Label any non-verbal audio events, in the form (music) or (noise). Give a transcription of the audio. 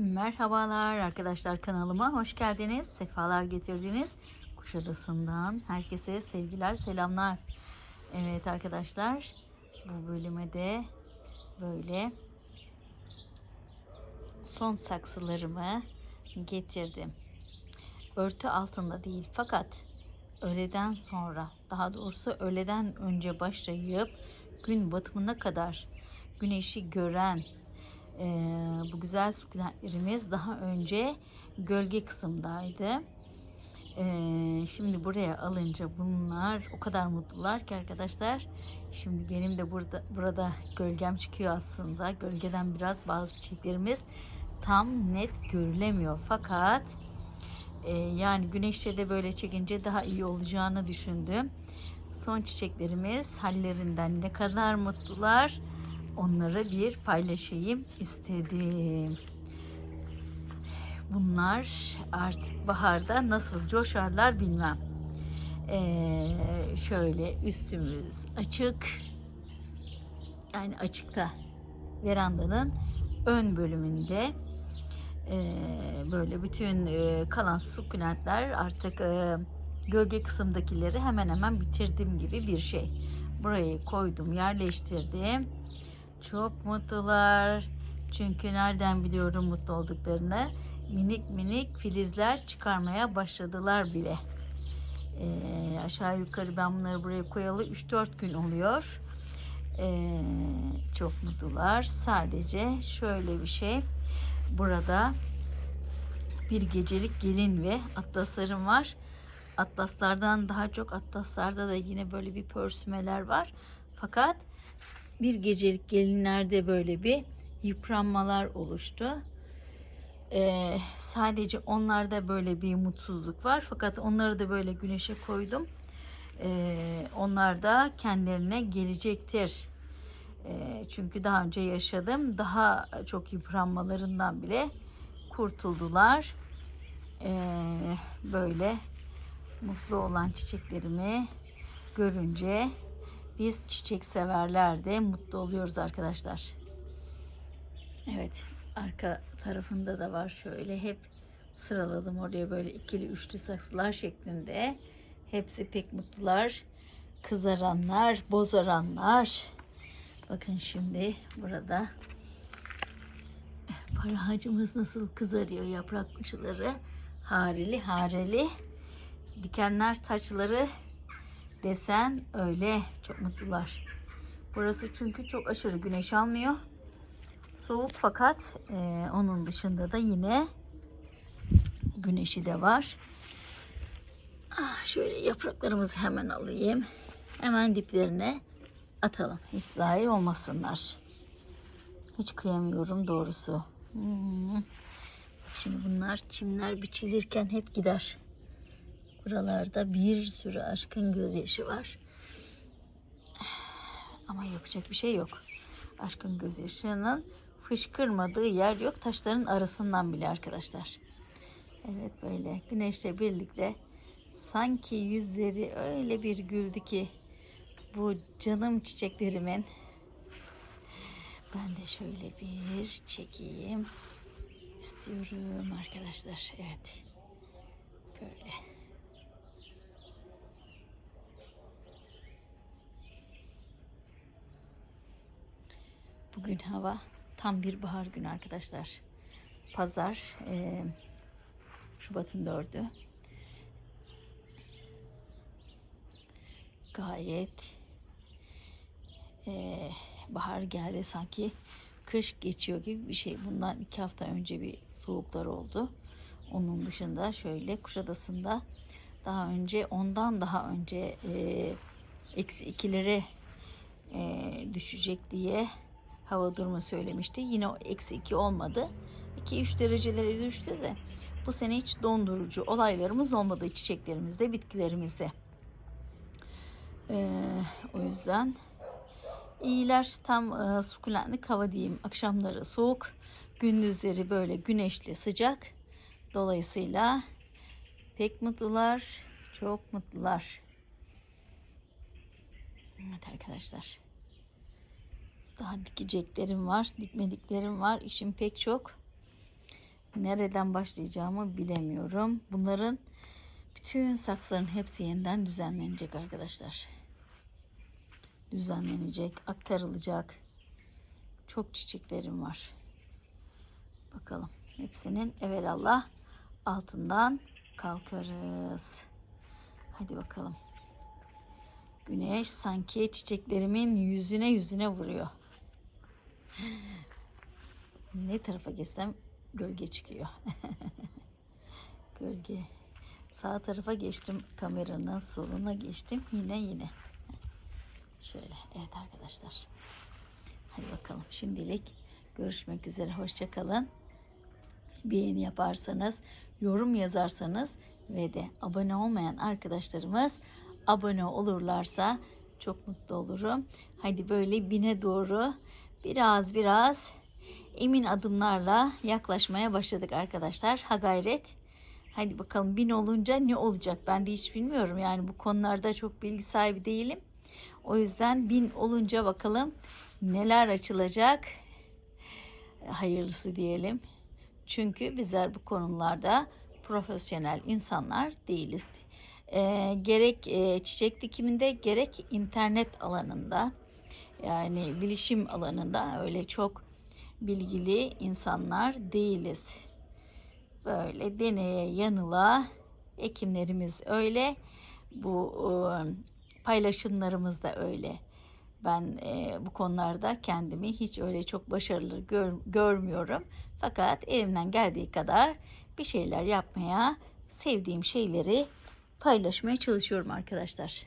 Merhabalar arkadaşlar kanalıma hoş geldiniz. Sefalar getirdiniz. Kuşadası'ndan herkese sevgiler, selamlar. Evet arkadaşlar bu bölüme de böyle son saksılarımı getirdim. Örtü altında değil fakat öğleden sonra daha doğrusu öğleden önce başlayıp gün batımına kadar güneşi gören ee, bu güzel sukulentlerimiz daha önce gölge kısımdaydı. Ee, şimdi buraya alınca bunlar o kadar mutlular ki arkadaşlar. Şimdi benim de burada burada gölgem çıkıyor aslında. Gölgeden biraz bazı çiçeklerimiz tam net görülemiyor. Fakat e, yani güneşte de böyle çekince daha iyi olacağını düşündüm. Son çiçeklerimiz hallerinden ne kadar mutlular onları bir paylaşayım istedim. Bunlar artık baharda nasıl coşarlar bilmem. Ee, şöyle üstümüz açık. Yani açıkta verandanın ön bölümünde ee, böyle bütün e, kalan sukulentler artık e, gölge kısımdakileri hemen hemen bitirdim gibi bir şey. Burayı koydum, yerleştirdim. Çok mutlular. Çünkü nereden biliyorum mutlu olduklarını? Minik minik filizler çıkarmaya başladılar bile. Ee, aşağı yukarı ben bunları buraya koyalı 3-4 gün oluyor. Ee, çok mutlular. Sadece şöyle bir şey. Burada bir gecelik gelin ve atlaslarım var. Atlaslardan daha çok atlaslarda da yine böyle bir pörsümeler var. Fakat bir gecelik gelinlerde böyle bir yıpranmalar oluştu. Ee, sadece onlarda böyle bir mutsuzluk var. Fakat onları da böyle güneşe koydum. Ee, onlar da kendilerine gelecektir. Ee, çünkü daha önce yaşadım. Daha çok yıpranmalarından bile kurtuldular. Ee, böyle mutlu olan çiçeklerimi görünce biz çiçek severler de mutlu oluyoruz arkadaşlar. Evet arka tarafında da var şöyle hep sıraladım oraya böyle ikili üçlü saksılar şeklinde. Hepsi pek mutlular. Kızaranlar, bozaranlar. Bakın şimdi burada para ağacımız nasıl kızarıyor yaprak uçları. Hareli hareli. Dikenler taçları desen öyle çok mutlular. Burası çünkü çok aşırı güneş almıyor. Soğuk fakat e, onun dışında da yine güneşi de var. Ah, şöyle yapraklarımızı hemen alayım. Hemen diplerine atalım. Hiç zayi olmasınlar. Hiç kıyamıyorum doğrusu. Hmm. Şimdi bunlar çimler biçilirken hep gider. Buralarda bir sürü aşkın gözyaşı var. Ama yapacak bir şey yok. Aşkın gözyaşının fışkırmadığı yer yok. Taşların arasından bile arkadaşlar. Evet böyle güneşle birlikte sanki yüzleri öyle bir güldü ki bu canım çiçeklerimin ben de şöyle bir çekeyim istiyorum arkadaşlar. Evet. Böyle. Bugün hava tam bir bahar günü arkadaşlar. Pazar e, Şubat'ın 4'ü. Gayet e, bahar geldi sanki kış geçiyor gibi bir şey. Bundan iki hafta önce bir soğuklar oldu. Onun dışında şöyle Kuşadası'nda daha önce ondan daha önce e, eksi ikilere e, düşecek diye hava durumu söylemişti. Yine o eksi 2 olmadı. 2-3 derecelere düştü de bu sene hiç dondurucu olaylarımız olmadı çiçeklerimizde, bitkilerimizde. Ee, o yüzden iyiler tam e, sukulentlik hava diyeyim. Akşamları soğuk, gündüzleri böyle güneşli, sıcak. Dolayısıyla pek mutlular, çok mutlular. Evet arkadaşlar. Daha dikeceklerim var, dikmediklerim var. İşim pek çok. nereden başlayacağımı bilemiyorum. Bunların bütün saksıların hepsi yeniden düzenlenecek arkadaşlar. Düzenlenecek, aktarılacak. Çok çiçeklerim var. Bakalım. Hepsinin evelallah altından kalkarız. Hadi bakalım. Güneş sanki çiçeklerimin yüzüne yüzüne vuruyor. Ne tarafa geçsem gölge çıkıyor. (laughs) gölge. Sağ tarafa geçtim kameranın soluna geçtim yine yine. Şöyle evet arkadaşlar. Hadi bakalım şimdilik görüşmek üzere hoşça kalın. Beğeni yaparsanız, yorum yazarsanız ve de abone olmayan arkadaşlarımız abone olurlarsa çok mutlu olurum. Hadi böyle bine doğru biraz biraz emin adımlarla yaklaşmaya başladık arkadaşlar. Ha gayret. Hadi bakalım bin olunca ne olacak? Ben de hiç bilmiyorum. Yani bu konularda çok bilgi sahibi değilim. O yüzden bin olunca bakalım neler açılacak. Hayırlısı diyelim. Çünkü bizler bu konularda profesyonel insanlar değiliz. Ee, gerek e, çiçek dikiminde gerek internet alanında yani bilişim alanında öyle çok bilgili insanlar değiliz. Böyle deneye yanıla ekimlerimiz öyle. Bu e, paylaşımlarımız da öyle. Ben e, bu konularda kendimi hiç öyle çok başarılı gör, görmüyorum. Fakat elimden geldiği kadar bir şeyler yapmaya, sevdiğim şeyleri paylaşmaya çalışıyorum arkadaşlar.